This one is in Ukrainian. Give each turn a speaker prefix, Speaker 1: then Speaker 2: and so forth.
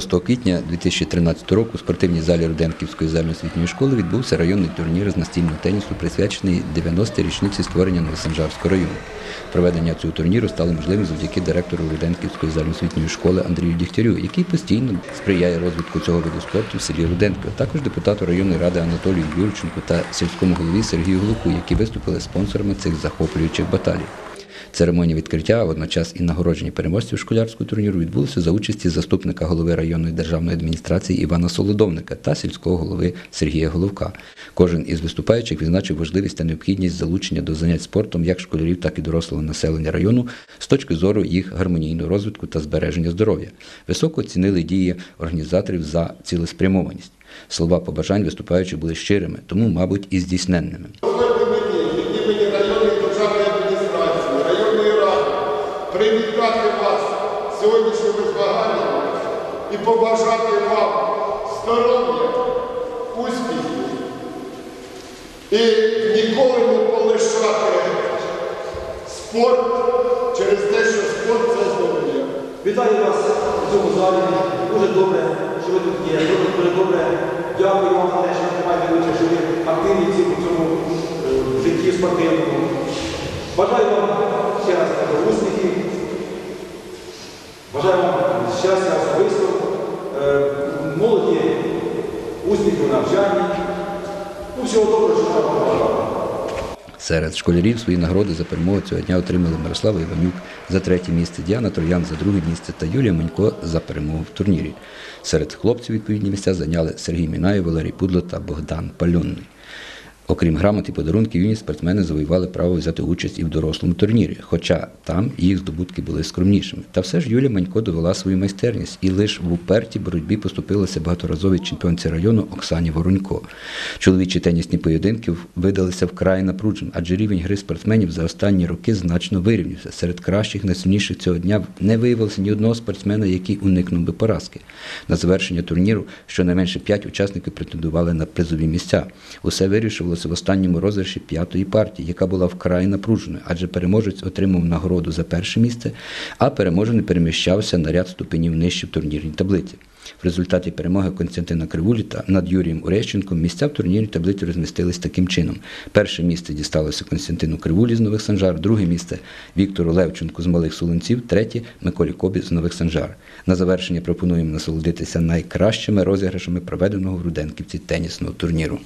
Speaker 1: 6 квітня 2013 року у спортивній залі Руденківської загальноосвітньої школи відбувся районний турнір з настільного тенісу, присвячений 90-й річниці створення Новосанжарського району. Проведення цього турніру стало можливим завдяки директору Руденківської загальноосвітньої школи Андрію Дігтярю, який постійно сприяє розвитку цього виду спорту в селі Руденків, а також депутату районної ради Анатолію Юрченку та сільському голові Сергію Глуху, які виступили спонсорами цих захоплюючих баталій. Церемонія відкриття, а водночас і нагородження переможців школярського турніру відбулося за участі заступника голови районної державної адміністрації Івана Солодовника та сільського голови Сергія Головка. Кожен із виступаючих відзначив важливість та необхідність залучення до занять спортом як школярів, так і дорослого населення району з точки зору їх гармонійного розвитку та збереження здоров'я. Високо оцінили дії організаторів за цілеспрямованість. Слова побажань виступаючих були щирими, тому, мабуть, і здійсненними.
Speaker 2: Дозвольте мені від імені районної державної адміністрації, районної ради привітати вас сьогоднішніми змаганнями і побажати вам здоров'я, успіхів і ніколи не полишати спорт через те, що спорт це здоров'я.
Speaker 3: Вітаю вас у цьому залі. Дуже добре, що ви тут є. Дуже, дуже добре. Дякую вам за те, що ви приймаєте участь, що ви активні в цьому е, житті спортивному. Бажаю вам ще раз успіхів. Бажаю вам щастя особисто, е, молоді, успіхів у навчанні. Ну, всього доброго, що вам бажаю.
Speaker 1: Серед школярів свої нагороди за перемогу цього дня отримали Мирослава Іванюк за третє місце, Діана Троян за друге місце та Юлія Манько за перемогу в турнірі. Серед хлопців відповідні місця зайняли Сергій Мінаєв, Валерій Пудло та Богдан Пальонний. Окрім грамот і подарунків, юні спортсмени завоювали право взяти участь і в дорослому турнірі, хоча там їх здобутки були скромнішими. Та все ж Юлія Манько довела свою майстерність і лише в упертій боротьбі поступилася багаторазовій чемпіонці району Оксані Воронько. Чоловічі тенісні поєдинки видалися вкрай напруженим, адже рівень гри спортсменів за останні роки значно вирівнявся. Серед кращих, найсильніших цього дня не виявилося ні одного спортсмена, який уникнув би поразки. На завершення турніру щонайменше п'ять учасників претендували на призові місця. Усе вирішувалося в останньому розріші п'ятої партії, яка була вкрай напруженою, адже переможець отримав нагороду за перше місце, а переможений переміщався на ряд ступенів нижче в турнірній таблиці. В результаті перемоги Константина Кривуліта над Юрієм Урещенком місця в турнірній таблиці розмістились таким чином. Перше місце дісталося Константину Кривулі з Нових Санжар, друге місце Віктору Левченку з Малих Солонців, третє Миколі Кобі з Нових Санжар. На завершення пропонуємо насолодитися найкращими розіграшами проведеного в Руденківці тенісного турніру.